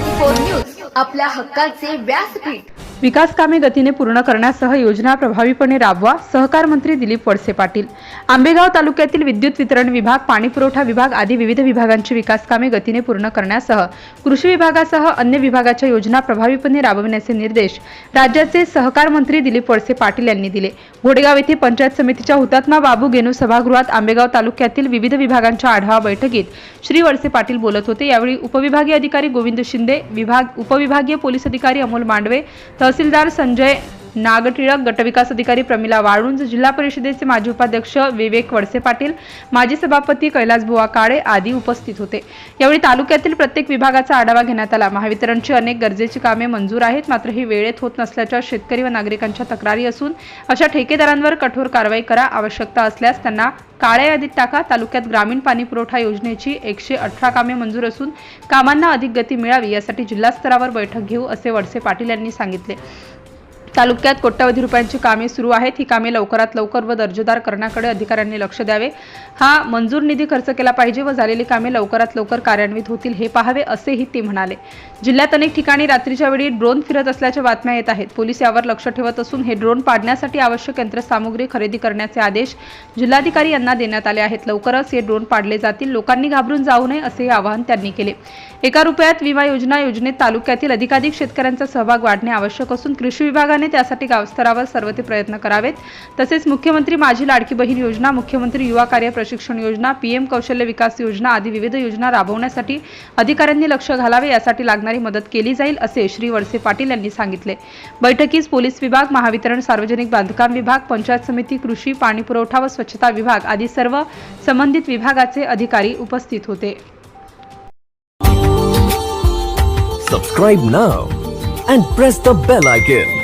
Four news आपल्या हक्काचे व्यासपीठ. विकास कामे गतीने पूर्ण करण्यासह योजना प्रभावीपणे राबवा सहकार मंत्री दिलीप वळसे पाटील. आंबेगाव तालुक्यातील विद्युत वितरण विभाग पाणीपुरवठा विभाग आदी विविध विभागांची विकास कामे गतीने पूर्ण करण्यासह कृषी विभागासह अन्य विभागाच्या योजना प्रभावीपणे राबविण्याचे निर्देश राज्याचे सहकार मंत्री दिलीप वळसे पाटील यांनी दिले. घोडेगाव येथे पंचायत समितीच्या हुतात्मा बाबू गेनू सभागृहात आंबेगाव तालुक्यातील विविध विभागांच्या आढावा बैठकीत श्री वळसे पाटील बोलत होते. यावेळी उपविभागीय अधिकारी गोविंद शिंदे विभाग उपविभागीय पोलीस अधिकारी अमोल मांडवे तहसीलदार संजय नागटिळक गटविकास अधिकारी प्रमिला वाळुंज जिल्हा परिषदेचे माजी उपाध्यक्ष विवेक वडसे पाटील माजी सभापती कैलास बुवा काळे आदी उपस्थित होते. यावेळी तालुक्यातील प्रत्येक विभागाचा आढावा घेण्यात आला. महावितरणची अनेक गरजेची कामे मंजूर आहेत मात्र ही वेळेत होत नसल्याच्या शेतकरी व नागरिकांच्या तक्रारी असून अशा ठेकेदारांवर कठोर कारवाई करा आवश्यकता असल्यास त्यांना काळ्या यादीत टाका. तालुक्यात ग्रामीण पाणी पुरवठा योजनेची एकशे अठरा कामे मंजूर असून कामांना अधिक गती मिळावी यासाठी जिल्हास्तरावर बैठक घेऊ असे वडसे पाटील यांनी सांगितले. तालुक्यात कोट्यवधी रुपयांची कामे सुरू आहेत. ही कामे लवकरात लवकर व दर्जेदार करण्याकडे अधिकाऱ्यांनी लक्ष द्यावे. हा मंजूर निधी खर्च केला पाहिजे व झालेली कामे लवकरात लवकर कार्यान्वित होतील हे पाहावे असेही ते म्हणाले. जिल्ह्यात अनेक ठिकाणी रात्रीच्या वेळी ड्रोन फिरत असल्याच्या बातम्या येत आहेत. पोलीस यावर लक्ष ठेवत असून हे ड्रोन पाडण्यासाठी आवश्यक यंत्रसामुग्री खरेदी करण्याचे आदेश जिल्हाधिकारी यांना देण्यात आले आहेत. लवकरच हे ड्रोन पाडले जातील. लोकांनी घाबरून जाऊ नये असे आवाहन त्यांनी केले. एका रुपयात विमा योजना योजनेत तालुक्यातील अधिकाधिक शेतकऱ्यांचा सहभाग वाढणे आवश्यक असून कृषी विभागाने त्यासाठी गावस्तरावर सर्व ते प्रयत्न करावेत. तसेच मुख्यमंत्री माझी लाडकी बहीण योजना मुख्यमंत्री युवा कार्य प्रशिक्षण योजना पीएम कौशल्य विकास योजना आदी विविध योजना राबवण्यासाठी अधिकाऱ्यांनी लक्ष घालावे यासाठी लागणारी मदत केली जाईल असे श्री वळसे पाटील यांनी सांगितले. बैठकीस पोलीस विभाग महावितरण सार्वजनिक बांधकाम विभाग पंचायत समिती कृषी पाणीपुरवठा व स्वच्छता विभाग आदी सर्व संबंधित विभागाचे अधिकारी उपस्थित होते. Subscribe now and press the bell icon.